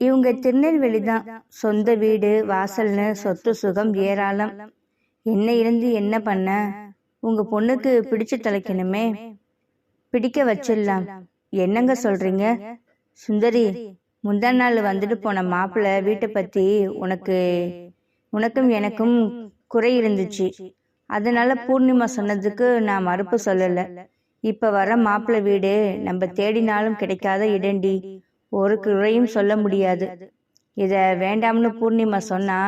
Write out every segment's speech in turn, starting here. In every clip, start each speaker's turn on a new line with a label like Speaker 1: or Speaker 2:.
Speaker 1: இவங்க திருநெல்வேலி தான். சொந்த வீடு வாசல்னு சொத்து சுகம் ஏராளம். என்ன இருந்து என்ன பண்ண? உங்க பொண்ணுக்கு பிடிச்சு தலைக்கணுமே. பிடிக்க வச்சிடலாம். என்னங்க சொல்றீங்க? சுந்தரி முந்தா நாள் வந்துட்டு போன மாப்பிள்ளை வீட்டை பத்தி உனக்கு உனக்கும் எனக்கும் குறை இருந்துச்சு. அதனால பூர்ணிமா சொன்னதுக்கு நான் மறுப்பு சொல்லல. இப்ப வர மாப்பிள்ளை வீடு நம்ம தேடினாலும் கிடைக்காத இடண்டி. ஒரு குறையும் சொல்ல முடியாது. இத வேண்டாம்னு பூர்ணிமா சொன்னா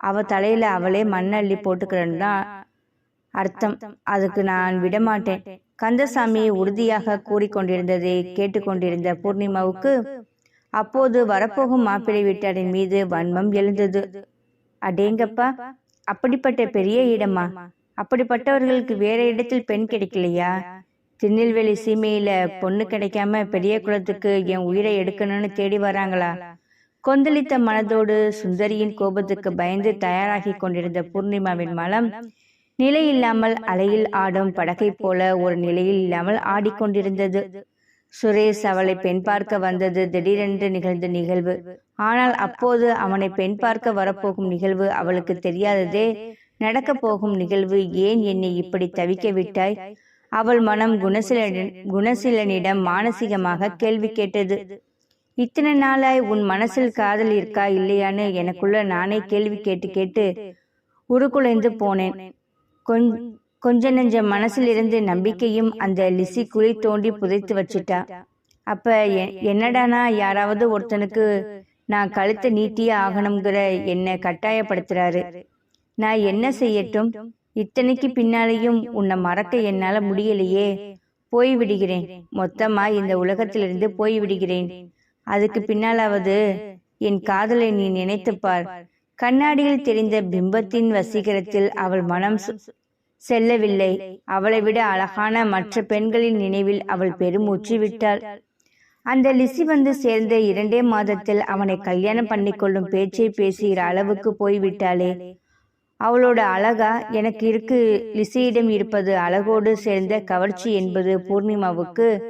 Speaker 1: அவ தலையில அவளே மண்ணள்ளி போட்டுக்கிறேன்னு தான் அர்த்தம். அதுக்கு நான் விடமாட்டேன் கந்தசாமி உறுதியாக கூறிக்கொண்டிருந்ததை கேட்டுக்கொண்டிருந்த பூர்ணிமாவுக்கு அப்போது வரப்போகும் மாப்பிள்ளை வீட்டாரின் மீது வன்மம் எழுந்தது. அடேங்கப்பா அப்படிப்பட்ட பெரிய இடமா? அப்படிப்பட்டவர்களுக்கு வேற இடத்தில் பெண் கிடைக்கலையா? திருநெல்வேலி சீமையில பொண்ணு கிடைக்காம பெரிய குளத்துக்கு என் உயிரை எடுக்கணும்னு தேடி வராங்களா? கொந்தளித்த மனதோடு சுந்தரியின் கோபத்துக்கு பயந்து தயாராகி கொண்டிருந்த பூர்ணிமாவின் மனம் நிலையில்லாமல் அலையில் ஆடும் படகை போல ஒரு நிலையில் இல்லாமல் ஆடிக்கொண்டிருந்தது. சுரேஷ் அவளை பெண் பார்க்க வந்தது திடீரென்று நிகழ்ந்த நிகழ்வு. ஆனால் அப்போது அவனை பெண் பார்க்க வரப்போகும் நிகழ்வு அவளுக்கு தெரியாததே நடக்கப் போகும் நிகழ்வு. ஏன் என்னை இப்படி தவிக்க விட்டாய்? அவள் மனம் குணசீலனிடம் குணசீலனிடம் மானசீகமாக கேள்வி கேட்டது. இத்தனை நாளாய் உன் மனசில் காதல் இருக்கா இல்லையான்னு எனக்குள்ள நானே கேள்வி கேட்டு கேட்டு உருக்குலைந்து போனேன். கொஞ் கொஞ்ச நெஞ்ச மனசில் இருந்து நம்பிக்கையும் அந்த லிசி குழி தோண்டி புதைத்து வச்சிட்டா. அப்ப எ- என்னடானா யாராவது ஒருத்தனுக்கு நான் கழுத்தை நீட்டியே ஆகணுங்கிற என்னை கட்டாயப்படுத்துறாரு. நான் என்ன செய்யட்டும்? இத்தனைக்கு பின்னாலேயும் உன்னை மறக்க என்னால முடியலையே. போய் விடுகிறேன் மொத்தமா இந்த உலகத்திலிருந்து போய் விடுகிறேன் அதுக்கு பின்னாலாவது என் காதலை நீ நினைத்துப் பார். கண்ணாடியில் தெரிந்த பிம்பத்தின் வசீகரத்தில் அவள் மனம் செல்லவில்லை. அவளை விட அழகான மற்ற பெண்களின் நினைவில் அவள் பெருமூச்சு விட்டாள் அந்த லிசி வந்து சேர்ந்த இரண்டே மாதத்தில் அவனை கல்யாணம் பண்ணிக்கொள்ளும் பேச்சை பேசுகிற அளவுக்கு போய்விட்டாளே. அவளோட அழகா எனக்கு இருக்கு. லிசியிடம் இருப்பது அழகோடு சேர்ந்த கவர்ச்சி என்பது பூர்ணிமாவுக்கு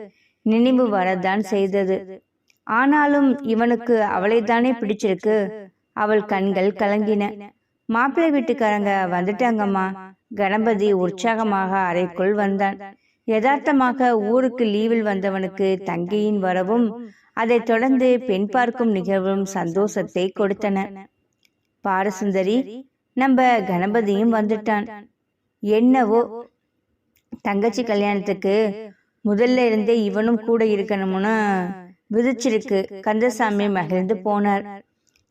Speaker 1: நினைவு வரத்தான் செய்தது. ஆனாலும் இவனுக்கு அவளைத்தானே பிடிச்சிருக்கு. அவள் கண்கள் கலங்கின. மாப்பிள்ளை வீட்டுக்காரங்க வந்துட்டாங்கம்மா. கணபதி உற்சாகமாக அறைக்குள் வந்தான். யதார்த்தமாக ஊருக்கு லீவில் வந்தவனுக்கு தங்கையின் வரவும் அதைத் தொடர்ந்து பெண் பார்க்கும் நிகழ்வும் சந்தோஷத்தை கொடுத்தன. பாரசுந்தரி நம்ம கணபதியும் வந்துட்டான். என்னவோ? தங்கச்சி கல்யாணத்துக்கு முதல்ல இருந்தே இவனும் கூட இருக்கணும்னு விதிச்சிருக்கு. கந்தசாமி மகிழ்ந்து போனார்.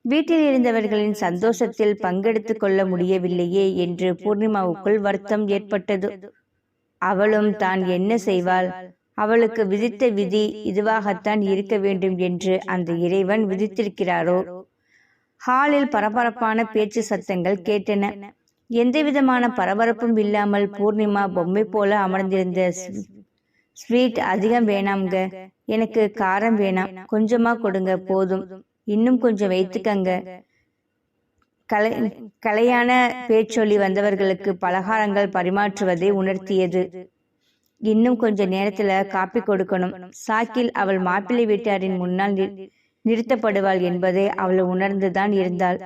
Speaker 1: வீட்டில் இருந்தவர்களின் சந்தோஷத்தில் பங்கெடுத்து கொள்ள முடியவில்லையே என்று பூர்ணிமாவுக்குள் வருத்தம் ஏற்பட்டது. அவளும் தான் என்ன செய்வாள்? அவளுக்கு விதித்த விதி இதுவாகத்தான் இருக்க வேண்டும் என்று அந்த இறைவன் விதித்திருக்கிறாரோ? ஹாலில் பரபரப்பான பேச்சு சத்தங்கள் கேட்டன. எந்தவிதமான பரபரப்பும் இல்லாமல் பூர்ணிமா பொம்மை போல அமர்ந்திருந்த ஸ்வீட் அதிகம் வேணாம்ங்க. எனக்கு காரம் வேணாம். கொஞ்சமா கொடுங்க போதும். இன்னும் கொஞ்சம் வைத்துக்கங்க. கலை கலையான பேச்சொல்லி வந்தவர்களுக்கு பலகாரங்கள் பரிமாற்றுவதை உணர்த்தியது. இன்னும் கொஞ்ச நேரத்துல காப்பி கொடுக்கணும். சாக்கில் அவள் மாப்பிள்ளை வீட்டாரின் முன்னால் நிறுத்தப்படுவாள் என்பதை அவள் உணர்ந்துதான் இருந்தாள்.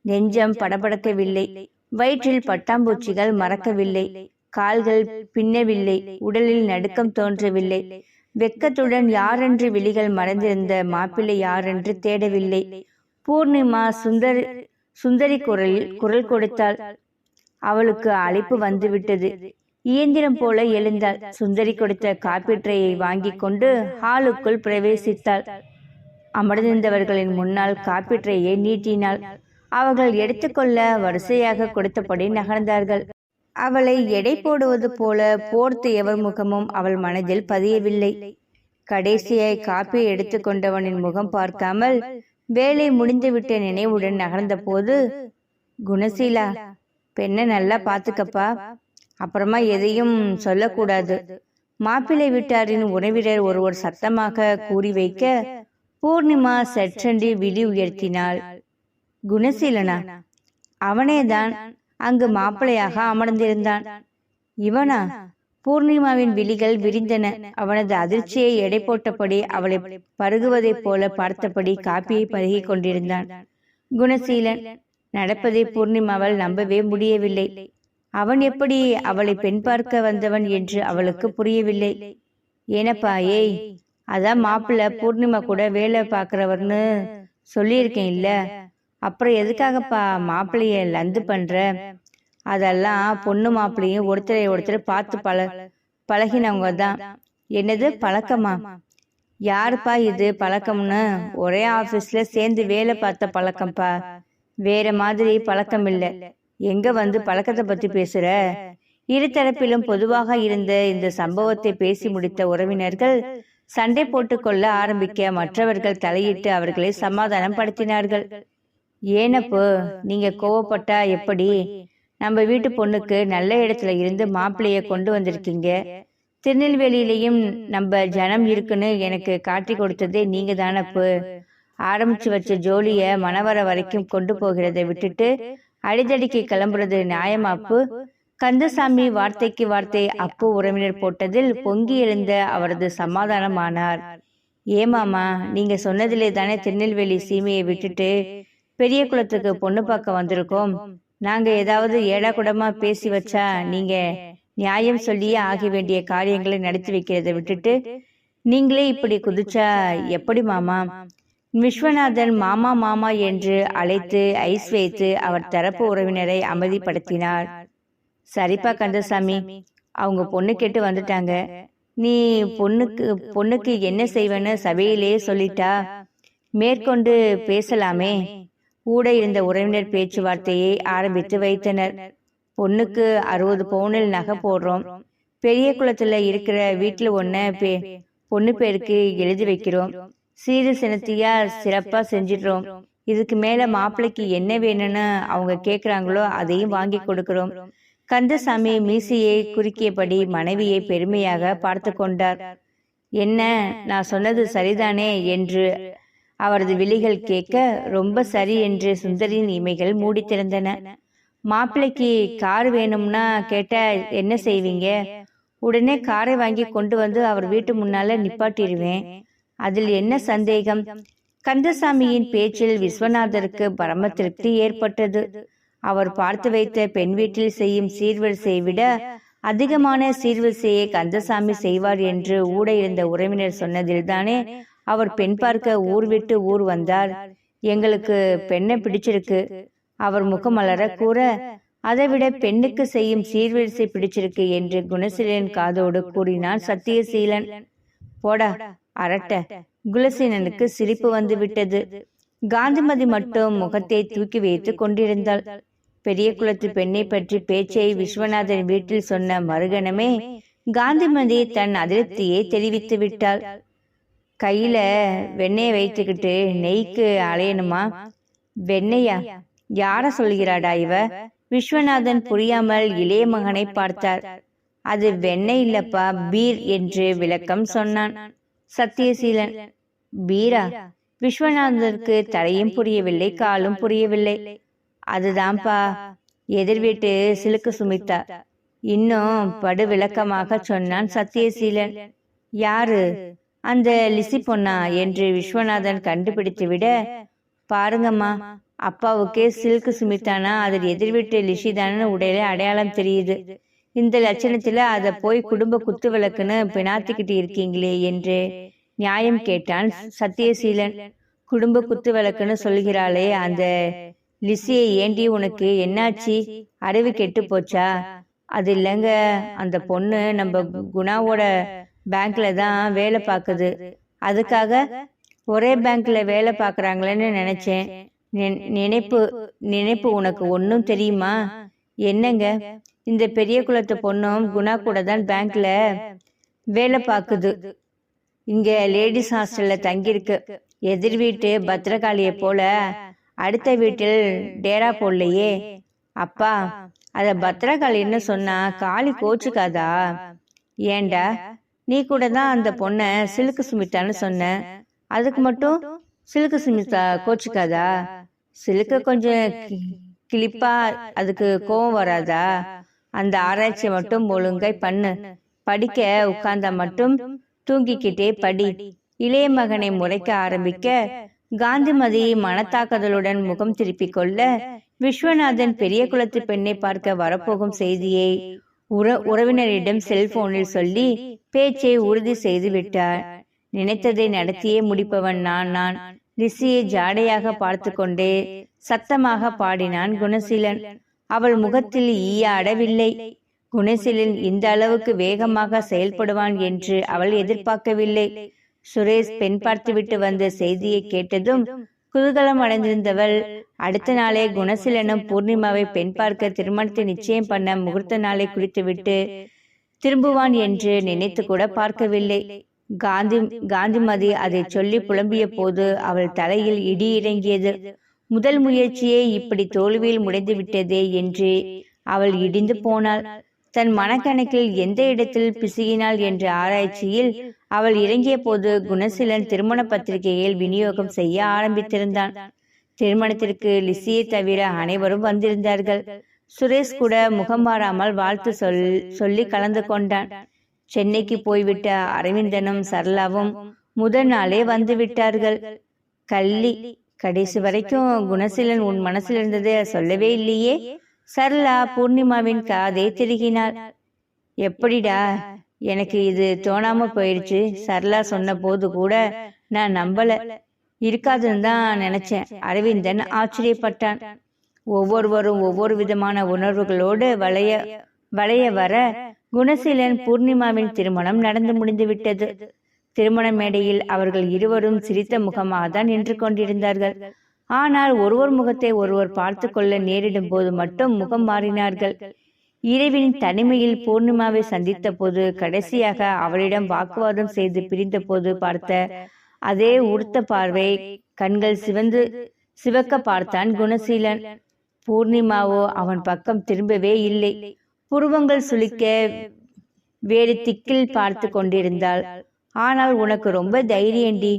Speaker 1: நெஞ்சம் படபடக்கவில்லை. வயிற்றில் பட்டாம்பூச்சிகள் மறக்கவில்லை. கால்கள் பின்னவில்லை. உடலில் நடுக்கம் தோன்றவில்லை. வெக்கத்துடன் யாரென்று விழிகள் மறைந்திருந்த மாப்பிள்ளை யாரென்று தேடவில்லை. பூர்ணிமா சுந்தர் சுந்தரி குரலில் குரல் கொடுத்தாள். அவளுக்கு அழைப்பு வந்துவிட்டது. இயந்திரம் போல எழுந்தாள். சுந்தரி கொடுத்த காப்பி வாங்கி கொண்டு ஹாலுக்குள் பிரவேசித்தாள். அமர்ந்திருந்தவர்களின் முன்னால் காப்பி ட்ரேயை நீட்டினாள். அவர்கள் எடுத்துக்கொள்ள வரிசையாக கொடுத்தபடி நகர்ந்தார்கள். அவளை எடை போடுவது போல போர்த்து எவர் முகமும் அவள் மனதில் பதியவில்லை. கடைசியாய் காப்பி எடுத்துக்கொண்டவனின் முகம் பார்க்காமல் வேலை முடிந்துவிட்ட நினைவுடன் நகர்ந்த போது குணசீலா பெண்ணை நல்லா பாத்துக்கப்பா அப்புறமா எதையும் சொல்லக்கூடாது. மாப்பிள்ளை வீட்டாரின் உறவினர் ஒருவர் சத்தமாக கூறி வைக்க பூர்ணிமா சற்றென்று விழி உயர்த்தினாள். குணசீலனா அவனேதான் அங்கு மாப்பிள்ளையாக அமர்ந்திருந்தான். இவனா? பூர்ணிமாவின் விழிகள் விரிந்தன. அவனது அதிர்ச்சியை எடை போட்டபடி அவளை பருகுவதைப் போல பார்த்தபடி காப்பியை பருகி கொண்டிருந்தான். குணசீலன் நடப்பதை பூர்ணிமாவால் நம்பவே முடியவில்லை. அவன் எப்படி அவளை பெண் பார்க்க வந்தவன் என்று அவளுக்கு புரியவில்லை. ஏனப்பா ஏய் அதான் மாப்பிள்ளை பூர்ணிமா கூட வேலை பார்க்குறவர்னு சொல்லியிருக்கேன் இல்ல. அப்புறம் எதுக்காகப்பா மாப்பிள்ளைய லந்து பண்ற? அதெல்லாம் பொண்ணு மாப்பிள்ளையும் ஒருத்தரை ஒருத்தர் பார்த்து பழ பழகினவங்க தான் என்னது பழக்கமா? யாருப்பா இது பழக்கம்னு? ஒரே ஆபீஸ்ல சேர்ந்து வேலை பார்த்த பழக்கம்ப்பா. வேற மாதிரி பழக்கம் இல்ல எங்க வந்து பழக்கத்தை பத்தி பேசுற? இருதரப்பிலும் பொதுவாக இருந்த இந்த சம்பவத்தை பேசி முடித்த உறவினர்கள் சண்டை போட்டுக்கொள்ள ஆரம்பிக்க மற்றவர்கள் தலையிட்டு அவர்களை சமாதானம் படுத்தினார்கள். ஏனப்போ நீங்க கோவப்பட்டா எப்படி? நம்ம வீட்டு பொண்ணுக்கு நல்ல இடத்துல இருந்து மாப்பிள்ளைய கொண்டு வந்திருக்கீங்க. திருநெல்வேலியிலையும் நம்ம ஜனம் இருக்குன்னு எனக்கு காட்டி கொடுத்ததே நீங்க தானப்பு? ஆரம்பிச்சு வச்ச ஜோலிய மணவர வரைக்கும் கொண்டு போகிறதை விட்டுட்டு அடிதடிக்கு கிளம்புறது நியாயமாப்பு. கந்தசாமி வார்த்தைக்கு வார்த்தை அப்பு உறவினர் போட்டதில் பொங்கி எழுந்த அவரது சமாதானமானார். ஏமாமா நீங்க சொன்னதிலே தானே திருநெல்வேலி சீமையை விட்டுட்டு பெரிய குளத்துக்கு பொண்ணு பார்க்க வந்திருக்கோம். நாங்க ஏதாவது ஏடா கூடமா பேசி வச்சா நீங்க நியாயம் சொல்லியே ஆக வேண்டிய காரியங்களை நடத்தி வைக்கிறதை விட்டுட்டு நீங்களே இப்படி குதிச்சா எப்படி மாமா? விஸ்வநாதன் மாமா மாமா என்று அழைத்து ஐஸ் வைத்து அவர் தரப்பு உறவினரை அமைதிப்படுத்தினார். சரிப்பா கந்தசாமி. அவங்க பொண்ணு கேட்டு வந்துட்டாங்க. நீ பொண்ணுக்கு பொண்ணுக்கு என்ன செய்வேன்னு சபையிலேயே சொல்லிட்டா. மேற்கொண்டு பேசலாமே. கூட இருந்த உறவினர் பேச்சுவார்த்தையை ஆரம்பித்து வைத்தனர். பொண்ணுக்கு அறுபது பவுனில் நகை போடுறோம். பெரிய குளத்துல இருக்கிற வீட்டுல ஒன்ன பே பொண்ணு பேருக்கு எழுதி வைக்கிறோம். சீரு சினத்தியா சிறப்பா செஞ்சிடுறோம். இதுக்கு மேல மாப்பிள்ளைக்கு என்ன வேணும்னு அவங்க கேக்குறாங்களோ அதையும் வாங்கி கொடுக்கிறோம். கந்தசாமி மீசையை குறுக்கியபடி மனைவியை பெருமையாக பார்த்து கொண்டார். என்ன நான் சொன்னது சரிதானே? என்று அவரது விழிகள் கேட்க ரொம்ப சரி என்று சுந்தரியின் இமைகள் மூடித்திருந்தன. மாப்பிள்ளைக்கு கார் வேணும்னா கேட்டா என்ன செய்வீங்க? உடனே காரை வாங்கி கொண்டு வந்து அவர் வீட்டு முன்னால நிப்பாட்டிடுவேன். அதில் என்ன சந்தேகம்? கந்தசாமியின் பேச்சில் விஸ்வநாதருக்கு பரம திருப்தி ஏற்பட்டது. அவர் பார்த்து வைத்த பெண் வீட்டில் செய்யும் சீர்வரிசையை விட அதிகமான சீர்வரிசையை கந்தசாமி செய்வார் என்று ஊட இருந்த உறவினர் சொன்னதில்தானே அவர் பெண் பார்க்க ஊர் விட்டு ஊர் வந்தார். எங்களுக்கு பெண்ணை பிடிச்சிருக்கு. அவர் முகமலர கூற அதைவிட பெண்ணுக்கு செய்யும் சீர்வரிசை பிடிச்சிருக்கு என்று குணசீலன் காதோடு கூறினான் சத்தியசீலன். போடா அரட்ட. குலசீலனுக்கு சிரிப்பு வந்து விட்டது. காந்திமதி மட்டும் முகத்தை தூக்கி வைத்து கொண்டிருந்தாள். பெரிய குலத்து பெண்ணை பற்றி பேச்சை விஸ்வநாதன் வீட்டில் சொன்ன மறுகணமே காந்திமதி தன் அதிருப்தியை தெரிவித்து விட்டாள் கையில வெண்ணெயை வைத்துக்கிட்டு நெய்க்கு அலையணுமா? வெண்ணெயா? யார சொல்கிறாடா இவ? விஸ்வநாதன் புரியாமல் இளைய மகனை பார்த்தார் அது வெண்ணெய் இல்லப்பா பீர் என்று விளக்கம் சொன்னான். சத்தியசீலன். பீரா? விஸ்வநாதனுக்கு தலையும் புரியவில்லை காலும் புரியவில்லை. அதுதான்ப்பா. எதிர் வீட்டு சிலுக்கு சுமித்தா. இன்னும் படு விளக்கமாக சொன்னான் சத்தியசீலன். யாரு? அந்த லிசி பொண்ணா என்று விஸ்வநாதன் கண்டுபிடித்து விட பாருங்கம்மா அப்பாவுக்கே சில்க் சுமித்தானா? அதில் எதிர் வீட்டு லிஷிதான உடையில அடையாளம் தெரியுது. இந்த லட்சணத்துல அத போய் குடும்ப குத்து விளக்குன்னு பினாத்திக்கிட்டு இருக்கீங்களே என்று நியாயம் கேட்டான் சத்தியசீலன். குடும்ப குத்து விளக்குன்னு சொல்கிறாளே அந்த லிசியை ஏண்டி உனக்கு என்னாச்சு? அறிவு கெட்டு போச்சா அது இல்லைங்க. அந்த பொண்ணு நம்ம குணாவோட பேங்க்ல தான் வேலை பார்க்குது. அதுக்காக ஒரே பேங்க்ல வேலை பார்க்குறாங்களேன்னு நினைச்சேன். நினைப்பு நினைப்பு உனக்கு ஒன்றும் தெரியுமா? என்னங்க? இந்த பெரிய குலத்து பொண்ணும் குணா கூட தான் பேங்க்ல வேலை பார்க்குது. இங்க லேடிஸ் ஹாஸ்டல்ல தங்கியிருக்கு. எதிர் வீட்டு பத்திரகாளியை போல அடுத்த வீட்டில் டேரா போடலையே. அப்பா அத பத்திரகாளின்னு சொன்னா காளி கோச்சுக்காதா? ஏண்டா நீ கூட தான் அந்த பொண்ணை சிலுக்கு சுமித்தான்னு சொன்ன. அதுக்கு மட்டும் சிலுக்கு சுமித்தா கோச்சுக்காதா? சிலுக்க கொஞ்சம் கிளிப்பா அதுக்கு கோவம் வராதா? அந்த ஆராய்ச்சியை மட்டும் ஒழுங்கை பண்ணு. படிக்க உட்கார்ந்தா மட்டும் தூங்கிக்கிட்டே படி. இளைய மகனை முறைக்க ஆரம்பிக்க காந்திமதி மனத்தாக்குதலுடன் முகம் திருப்பிக் கொள்ள விஸ்வநாதன் பெரிய குலத்து பெண்ணை பார்க்க வரப்போகும் செய்தியை உற உறவினரிடம் செல்போனில் சொல்லி பேச்சை உறுதி செய்து விட்டார் நினைத்ததை நடத்தியே முடிப்பவன் நான் நான் ரிஷியை ஜாடையாக பார்த்து கொண்டே சத்தமாக பாடினான் குணசீலன். அவள் முகத்தில் ஈயாடவில்லை குணசீலன் இந்த அளவுக்கு வேகமாக செயல்படுவான் என்று அவள் எதிர்பார்க்கவில்லை. சுரேஷ் பெண் பார்த்துவிட்டு வந்த செய்தியை கேட்டதும் குதூகலம் அடைந்திருந்தவள் அடுத்த நாளே குணசீலனும் பூர்ணிமாவை பெண் பார்க்க திருமணத்தை நிச்சயம் பண்ண முகூர்த்த நாளை குறித்துவிட்டு திரும்புவான் என்று நினைத்து கூட பார்க்கவில்லை. காந்தி காந்திமதி அதை சொல்லி புலம்பிய போது அவள் தலையில் இடி இறங்கியது. முதல் முயற்சியே இப்படி தோல்வியில் முடிந்து விட்டதே என்று அவள் இடிந்து போனாள். தன் மனக்கணக்கில் எந்த இடத்தில் பிசுகினாள் என்ற ஆராய்ச்சியில் அவள் இறங்கிய போது குணசீலன் திருமண பத்திரிகையில் விநியோகம் செய்ய ஆரம்பித்திருந்தான். திருமணத்திற்கு லிசியை தவிர அனைவரும் வந்திருந்தார்கள். சுரேஷ் கூட முகம் மாறாமல் வாழ்த்து சொல் சொல்லி கலந்து கொண்டான். சென்னைக்கு போய்விட்ட அரவிந்தனும் சரளாவும் முதல் நாளே வந்து விட்டார்கள். கள்ளி கடைசி வரைக்கும் குணசீலன் உன் மனசில் இருந்ததை சொல்லவே இல்லையே? சரளா பூர்ணிமாவின் காதை திருகினாள். எப்படிடா? எனக்கு இது தோணாம போயிடுச்சு சரளா சொன்ன போது கூட நான் நம்பல. இருக்காதுன்னு தான் நினைச்சேன் அரவிந்தன் ஆச்சரியப்பட்டான். ஒவ்வொருவரும் ஒவ்வொரு விதமான உணர்வுகளோடு வளைய வளைய வர குணசீலன் பூர்ணிமாவின் திருமணம் நடந்து முடிந்து விட்டது. திருமண மேடையில் அவர்கள் இருவரும் சிரித்த முகமாக தான் நின்று கொண்டிருந்தார்கள். ஆனால் ஒருவர் முகத்தை ஒருவர் பார்த்து கொள்ள நேரிடும் போது மட்டும் முகம் மாறினார்கள். இறைவனின் தனிமையில் பூர்ணிமாவை சந்தித்த போது கடைசியாக அவளிடம் வாக்குவாதம் செய்து பிரிந்த போது பார்த்த அதே உடுத்த பார்வை கண்கள் சிவந்து சிவக்க பார்த்தான் குணசீலன். பூர்ணிமாவோ அவன் பக்கம் திரும்பவே இல்லை. புருவங்கள் சுளிக்க வேறு திக்கில் பார்த்து கொண்டிருந்தாள். ஆனால் உனக்கு ரொம்ப தைரியண்டி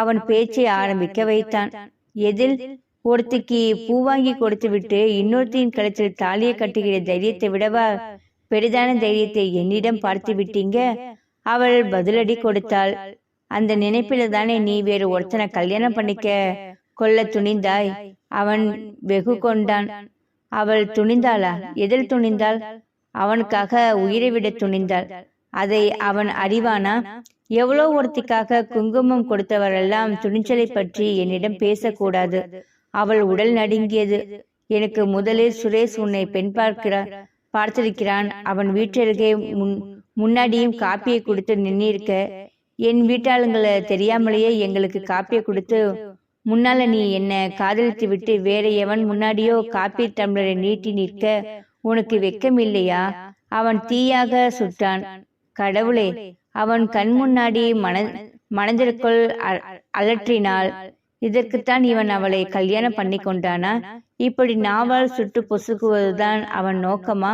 Speaker 1: அவன் பேச்சை ஆரம்பிக்க வைத்தான். எதில் ஒருத்திக்கு பூ வாங்கி கொடுத்து விட்டு இன்னொருத்தியின் கழுத்தில் தாலியை கட்டுகிற தைரியத்தை விடவா? பெரிதான தைரியத்தை என்னிடம் பார்த்து விட்டீங்க? அவள் பதிலடி கொடுத்தாள். அந்த நினைப்பில தானே நீ வேறு ஒருத்தனை கல்யாணம் பண்ணிக்க? கொள்ள துணிந்தாய். அவன் வெகு கொண்டான். அவள் துணிந்தாளா? எதில் துணிந்தாள்? அவனுக்காக உயிரை விட துணிந்தாள். அதை அவன் அறிவானா? எவ்வளோ ஒருத்திக்காக குங்குமம் கொடுத்தவரெல்லாம் துணிச்சலை பற்றி என்னிடம் பேசக்கூடாது. அவள் உடல் நடுங்கியது. எனக்கு முதலில் சுரேஷ் உன்னை பெண் பார்க்கிறான் பார்த்திருக்கிறான். அவன் வீட்டருகே முன் முன்னாடியும் காப்பியை கொடுத்து நின்னிருக்க. என் வீட்டாளுங்களை தெரியாமலேயே எங்களுக்கு காப்பியை கொடுத்து முன்னால நீ என்ன காதலித்து விட்டு வேற எவன் முன்னாடியோ காப்பி டம்ளரை நீட்டி நிற்க உனக்கு வெக்கம் இல்லையா அவன் தீயாக சுட்டான். கடவுளே அவன் கண் முன்னாடி மன மனதிற்குள் அலற்றினாள். இதற்குத்தான் இவன் அவளை கல்யாணம் பண்ணி கொண்டானா? இப்படி நாவால் சுட்டு பொசுக்குவதுதான் அவன் நோக்கமா?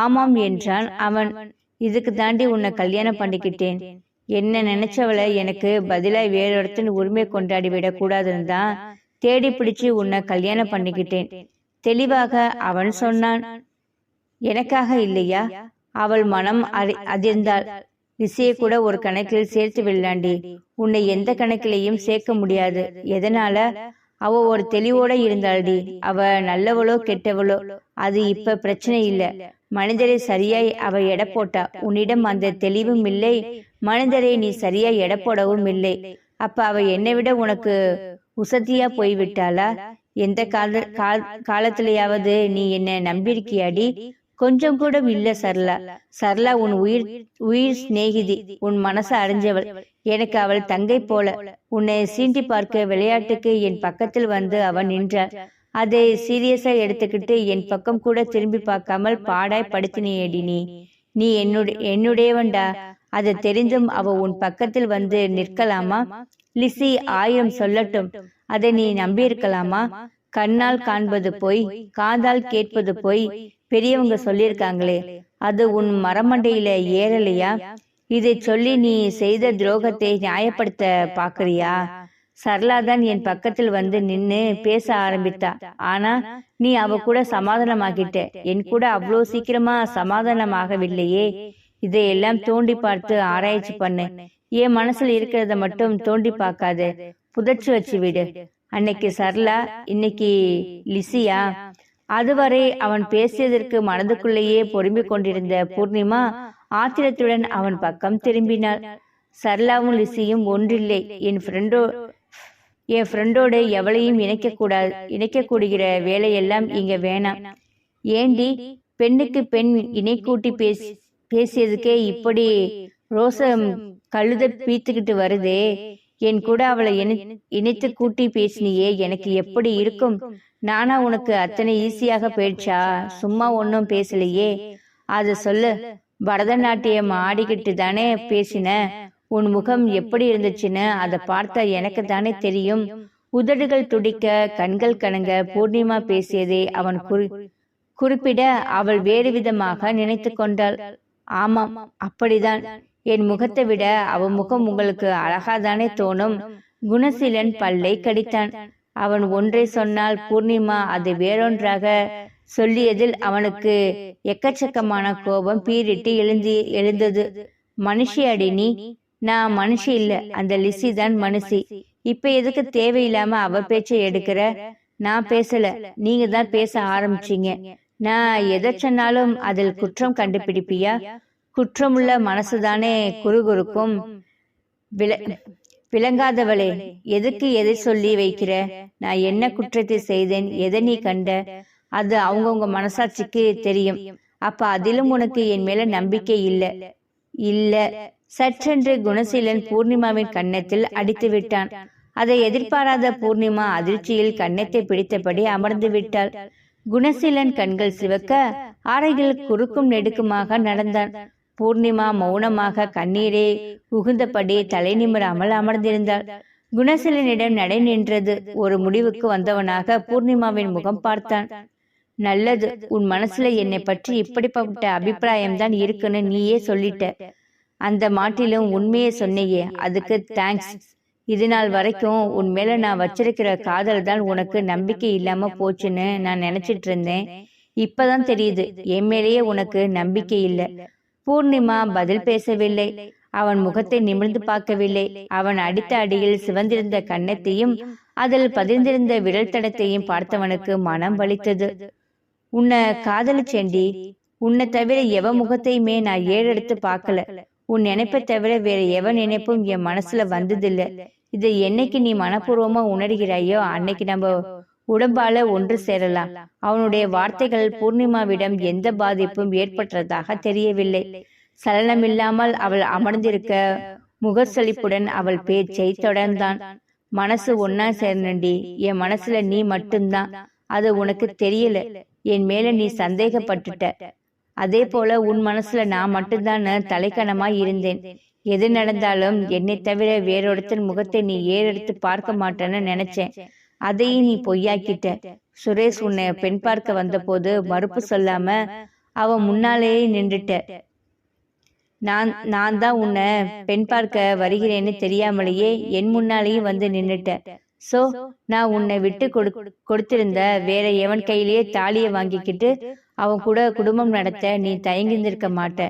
Speaker 1: ஆமாம் என்றான் அவன். இதுக்கு தாண்டி உன்னை கல்யாணம் பண்ணிக்கிட்டேன். என்ன நினைச்சவளை எனக்கு பதிலாய் வேறொருத்தன் உரிமை கொண்டாடி விடக்கூடாதுன்னு தான் தேடி பிடிச்சு உன்னை கல்யாணம் பண்ணிக்கிட்டேன். தெளிவாக அவன் சொன்னான். எனக்காக இல்லையா? அவள் மனம் அதிர்ந்தாள். லிசியை கூட ஒரு கணக்கில் சேர்த்து விடலாண்டி. உன்னை எந்த கணக்கிலையும் சேர்க்க முடியாது. எதனால? அவ ஒரு தெளிவோட இருந்தாள்டி. அவ நல்லவளோ கெட்டவளோ. அது இப்ப பிரச்சனை இல்ல. மனிதரை சரியாய் அவ எடை போட்டா. உன்னிடம் அந்த தெளிவும் இல்லை. மனிதரை நீ சரியா எடை போடவும் இல்லை. அப்ப அவ என்னை விட உனக்கு உசத்தியா போய்விட்டாளா எந்த கால கால் காலத்திலேயாவது நீ என்ன நம்பியிருக்கியாடி? கொஞ்சம் கூட இல்ல சரளா. சரளா. உன் உயிர் உயிர் சிநேகிதி உன் மனச அறிஞ்சவள் எனக்கு அவள் தங்கை போல. உன்னை சீண்டி பார்க்க விளையாட்டுக்கு என் பக்கத்தில் வந்து அவன் நின்றாள் அதை சீரியஸா எடுத்துக்கிட்டு என் பக்கம் கூட திரும்பி பார்க்காமல் பாடாய் படுத்தினியேடி நீ. நீ. என்னுடைய என்னுடையவன்டா. அதை தெரிந்தும் அவ உன் பக்கத்தில் வந்து நிற்கலாமா? லிசி ஆயிரம் சொல்லட்டும். அதை நீ நம்பியிருக்கலாமா? கண்ணால் காண்பது போய். காதால் கேட்பது போய் பெரியவங்க சொல்லியிருக்காங்களே அது உன் மரமண்டையில ஏறலையா? இதை சொல்லி நீ செய்த துரோகத்தை நியாயப்படுத்த பாக்குறியா சரளாதான் என் பக்கத்தில் வந்து நின்னு பேச ஆரம்பித்தா. ஆனா நீ அவ கூட சமாதானமாகிட்ட. என் கூட அவ்வளோ சீக்கிரமா சமாதானமாகவில்லையே. இதையெல்லாம் தோண்டி பார்த்து ஆராய்ச்சி பண்ணு. என் மனசுல இருக்கிறத மட்டும் தோண்டி பார்க்காத. புதைச்சு வச்சு விடு. அன்னைக்கு சரளா இன்னைக்கு லிசியா? அதுவரை அவன் பேசியதற்கு மனதுக்குள்ளேயே பொறுமிக் கொண்டிருந்த பூர்ணிமா ஆத்திரத்துடன் அவன் பக்கம் திரும்பினாள். சரளாவும் லிசியும் ஒன்றில்லை என் ஃப்ரெண்டோ என் ஃப்ரெண்டோடு எவளையும் இணைக்கக்கூடாது இணைக்கக்கூடுகிற வேலையெல்லாம் இங்க வேணாம். ஏண்டி பெண்ணுக்கு பெண் இணை கூட்டி பேசி பேசியதுக்கே இப்படி ரோசம் கழுத பீத்துக்கிட்டு வருதே? என் கூட அவளை இணை இணைத்து கூட்டி பேசினியே எனக்கு எப்படி இருக்கும்? நானா உனக்கு அத்தனை ஈஸியாக போயிடுச்சா? சும்மா ஒன்றும் பேசலையே. அது சொல்லு. பரதநாட்டியம் ஆடிக்கிட்டு தானே பேசின? உன் முகம் எப்படி இருந்துச்சுன்னு அதை பார்த்தா எனக்கு தானே தெரியும். உதடுகள் துடிக்க கண்கள் கணங்க பூர்ணிமா பேசியதை அவன் குறி குறிப்பிட அவள் வேறு விதமாக நினைத்து கொண்டாள். ஆமாம் அப்படிதான். என் முகத்தை விட அவ முகம் உங்களுக்கு அழகாதானே தோணும். குணசீலன் பல்லை கடித்தான். அவன் ஒன்றை சொன்னால் பூர்ணிமா அது வேறொன்றாக சொல்லியதில் அவனுக்கு எக்கச்சக்கமான கோபம் பீரிட்டு எழுந்தி எழுந்தது. மனுஷி அடி நீ? நான் மனுஷி இல்ல. அந்த லிசி தான் மனுஷி. இப்ப எதுக்கு தேவையில்லாம அவ பேச்சை எடுக்கிற? நான் பேசல. நீங்க தான் பேச ஆரம்பிச்சீங்க. நான் எதை சொன்னாலும் அதில் குற்றம் கண்டுபிடிப்பியா? குற்றமுள்ள மனசுதானே குறுகுறுக்கும். வில விளங்காதவளே எதுக்கு எதை சொல்லி வைக்கிற? நான் என்ன குற்றத்தை செய்தேன்? எதை நீ கண்ட? அது அவங்கவுங்க மனசாட்சிக்கு தெரியும். அப்ப அதிலும் உனக்கு என் மேல நம்பிக்கை இல்ல. இல்ல. சற்றென்று குணசீலன் பூர்ணிமாவின் கன்னத்தில் அடித்து விட்டான். அதை எதிர்பாராத பூர்ணிமா அதிர்ச்சியில் கன்னத்தை பிடித்தபடி அமர்ந்து விட்டாள். குணசீலன் கண்கள் சிவக்க ஆரைகள் குறுக்கும் நெடுக்குமாக நடந்தான். பூர்ணிமா மௌனமாக கண்ணீரே உகுந்தபடி தலை நிமிராமல் அமர்ந்திருந்தாள். குணசீலனிடம் நடை நின்றது. ஒரு முடிவுக்கு வந்தவனாக பூர்ணிமாவின் முகம் பார்த்தான். நல்லது உன் மனசுல என்னை பற்றி இப்படிப்பட்ட அபிப்பிராயம்தான் இருக்குன்னு நீயே சொல்லிட்ட. அந்த மாட்டிலும் உண்மையை சொன்னையே. அதுக்கு தேங்க்ஸ் இது நாள் வரைக்கும் உன் மேல நான் வச்சிருக்கிற காதல் தான் உனக்கு நம்பிக்கை இல்லாம போச்சுன்னு நான் நினைச்சிட்டு இருந்தேன். இப்பதான் தெரியுது என் மேலேயே உனக்கு நம்பிக்கை இல்லை. பூர்ணிமா பதில் பேசவில்லை. அவன் முகத்தை நிமிர்ந்து பார்க்கவில்லை. அவன் அடித்த அடியில் சிவந்திருந்த கன்னத்தையும் அதில் பதிந்திருந்த விரல் தடத்தையும் பார்த்தவனுக்கு மனம் வலித்தது. உன்னை காதலிச்சேண்டி உன்னை தவிர எவ முகத்தையுமே நான் ஏறெடுத்து பார்க்கல. உன் நினைப்பை தவிர வேற எவ நினைப்பும் என் மனசுல வந்ததில்லை. இதை என்னைக்கு நீ மனப்பூர்வமா உணர்கிறாயோ அன்னைக்கு நம்ம உடம்பால ஒன்று சேரலாம். அவனுடைய வார்த்தைகள் பூர்ணிமாவிடம் எந்த பாதிப்பும் ஏற்பட்டதாக தெரியவில்லை. சலனமில்லாமல் அவள் அமர்ந்திருக்க முகசலிப்புடன் அவள் பேச்சை தொடர்ந்தான். மனசு ஒன்னா சேர்ந்தண்டி என் மனசுல நீ மட்டும்தான். அது உனக்கு தெரியல. என் மேல நீ சந்தேகப்பட்டுட்ட. அதே போல உன் மனசுல நான் மட்டும்தான் தலைக்கணமாய் இருந்தேன். எது நடந்தாலும் என்னை தவிர வேறொருத்தன் முகத்தை நீ ஏறெடுத்து பார்க்க மாட்டேன்னு நினைச்சேன். அதையும் நீ பொய்யாக்கிட்ட. சுரேஷ் உன்னை பெண் பார்க்க வந்தபோது மறுப்பு சொல்லாம அவன் முன்னாலேயே நின்றுட்ட. நான் நான் தான் உன்னை பெண் பார்க்க வருகிறேன்னு தெரியாமலேயே என் முன்னாலேயும் வந்து நின்னுட்ட சோ நான் உன்னை விட்டு கொடு கொடுத்திருந்த வேற எவன் கையிலேயே தாலியை வாங்கிக்கிட்டு அவன் கூட குடும்பம் நடத்த நீ தயங்கிந்திருக்க மாட்ட.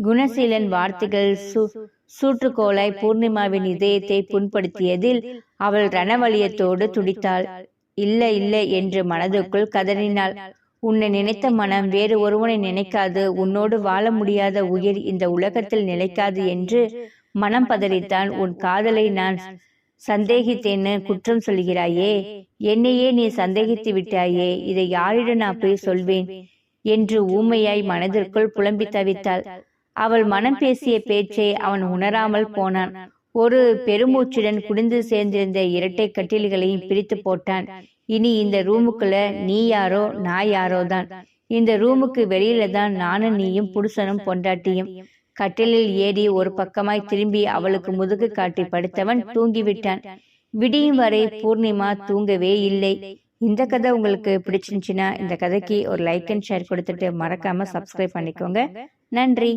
Speaker 1: குணசீலன் வார்த்தைகள் சு சூற்றுக்கோளாய் பூர்ணிமாவின் இதயத்தை புண்படுத்தியதில் அவள் ரணவலியத்தோடு துடித்தாள். இல்லை இல்லை என்று மனதுக்குள் கதறினாள். உன்னை நினைத்த மனம் வேறு ஒருவனை நினைக்காது. உன்னோடு வாழ முடியாத உயிர் இந்த உலகத்தில் நிலைக்காது என்று மனம் பதறித்தான் உன் காதலை நான் சந்தேகித்தேன்னு குற்றம் சொல்கிறாயே. என்னையே நீ சந்தேகித்து விட்டாயே. இதை யாரிடம் நான் போய் சொல்வேன்? என்று ஊமையாய் மனதிற்குள் புலம்பி தவித்தாள். அவள் மனம் பேசிய பேச்சை அவன் உணராமல் போனான். ஒரு பெருமூச்சுடன் குடிந்து சேர்ந்திருந்த இரட்டை கட்டில்களையும் பிரித்து போட்டான். இனி இந்த ரூமுக்குள்ள நீ யாரோ நான் யாரோ தான் இந்த ரூமுக்கு வெளியில தான் நானும் நீயும் புருஷனும் பொண்டாட்டியும். கட்டிலில் ஏறி ஒரு பக்கமாய் திரும்பி அவளுக்கு முதுகு காட்டி படுத்தவன் தூங்கிவிட்டான். விடியும் வரை பூர்ணிமா தூங்கவே இல்லை. இந்த கதை உங்களுக்கு பிடிச்சிருந்துச்சுன்னா இந்த கதைக்கு ஒரு லைக் அண்ட் ஷேர் கொடுத்துட்டு மறக்காம சப்ஸ்கிரைப் பண்ணிக்கோங்க. நன்றி.